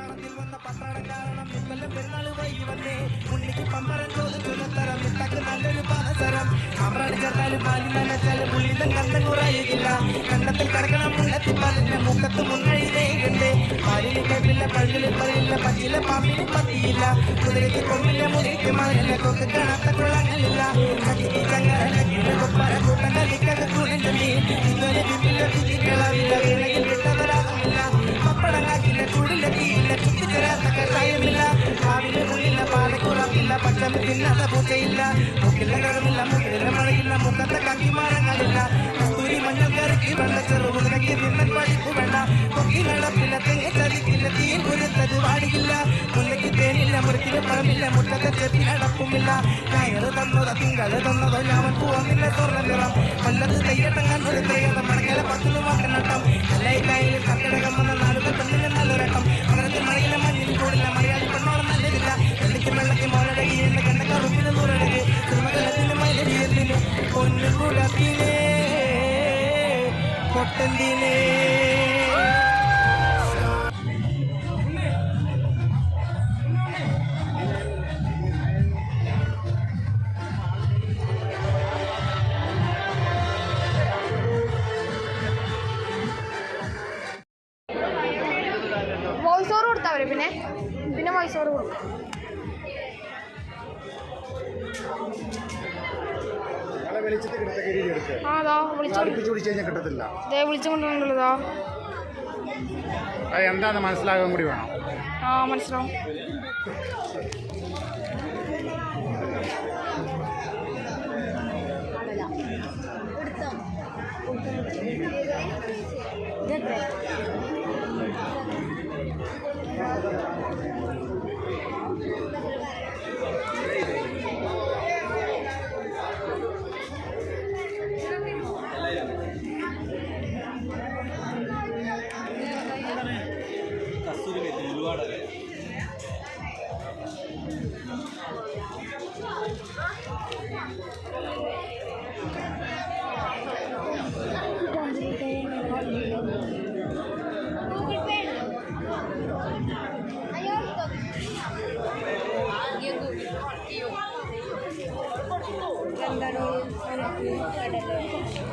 പട്ടണത്തിൽ വന്ന പട്ടണം കാരണം ഇക്കൊല്ലം പെരുന്നാൾ വൈകി വന്നേ. ഉണ്ണിക്ക് പമ്പരം ചോദിച്ചുതരം തരം മിട്ടക്ക് നല്ലൊരു പാദസരം. അമ്രാട് ചേർത്താലും പാലി നനച്ചാലും പുള്ളിതം കണ്ടം കുറയുകില്ല. കണ്ടത്തിൽ കിടക്കണം മുള്ളത്തി പറഞ്ഞ മുഖത്ത് മുന്നഴിതേയുണ്ട് പാലിന് കേട്ടില്ല പഴുകിൽ പറയില്ല പച്ചില പാമ്പിന് പത്തിയില്ല. കുതിരയ്ക്ക് കൊമ്പില്ല മുറിക്ക് മഴയില്ല കൊക്ക് കാണാത്ത കൊള്ളങ്ങളില്ല ചക്കിക്ക് തിന്നാത്ത പൂച്ചയില്ല മുക്കില്ല കടമില്ല മുക്കില്ല മഴയില്ല മുഖത്തെ കാക്കി മാറങ്ങളില്ല കസ്തൂരി മഞ്ഞൾ കറിക്ക് വെള്ള ചെറുകുതിരക്ക് തിന്നൻ പഠിപ്പ് വേണ്ട കൊക്കി നടപ്പില്ല തെങ്ങ് ചതിക്കില്ല തീയിൽ കുരുത്തത് വാടിയില്ല മുല്ലയ്ക്ക് തേനില്ല മുറിക്കിന് പഴമില്ല മുറ്റത്തെ ചെത്തി അടപ്പുമില്ല ഞായറ് തന്നതോ തിങ്കൾ തന്നതോ ഞാൻ പോവുന്നില്ല സ്വർണ നിറം കൊല്ലത്ത് തെയ്യട്ടങ്ങാൻ ഒരു തെയ്യം മടങ്ങല പത്തുന്നു വാക്കനട്ടം കയ്യിൽ കർക്കിടകം വന്ന നാലുകൾ പെണ്ണിന് പൊന്നു കുലത്തിനെ പൊട്ടന്തിനെ വോയിസ് ഓവർ കൊടുത്താൽ മതി പിന്നെ. പിന്നെ വോയിസ് കൊടുക്കും. നാളെ വെളിച്ചത്ത് കിടത്ത കരി ആ അതാ വിളിച്ചു പിടിച്ച് കഴിഞ്ഞാൽ കിട്ടത്തില്ല. ദേ വിളിച്ചു കൊണ്ടുണ്ടല്ലോ അത് എന്താണെന്ന് മനസ്സിലാകാൻ കൂടി വേണം. ആ മനസ്സിലാവും. വെട്ടമക്കള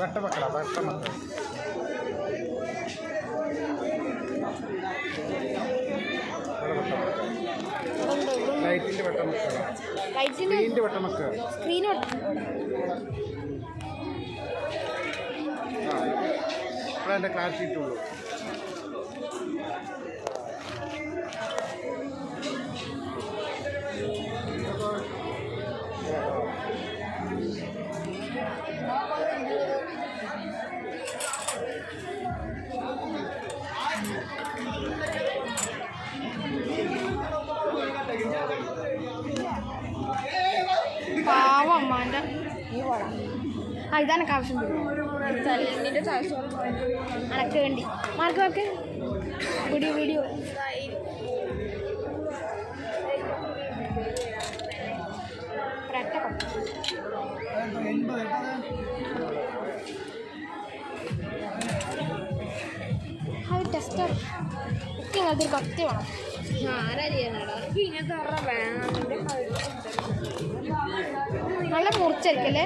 വെട്ടമക്കൾ ലൈറ്റിന്റെ വെട്ടമക്കൾ ലൈറ്റിന്റെ ലൈറ്റിന്റെ വെട്ടമക്കൾ സ്ക്രീൻ ആ ഇപ്പോഴേ എന്റെ ക്ലാരിറ്റി ഇട്ടുള്ളൂ. പാവം അമ്മാന്റെ ആ ഇതാണ് ആവശ്യം അനക്ക് വേണ്ടി. Mark mark. Video video. Tester കൊട്ട. ആ ഒരു ടെസ്റ്റർ കുക്കിംഗ് അതൊരു കത്തി വേണം. നല്ല മുറിച്ചായിരിക്കല്ലേ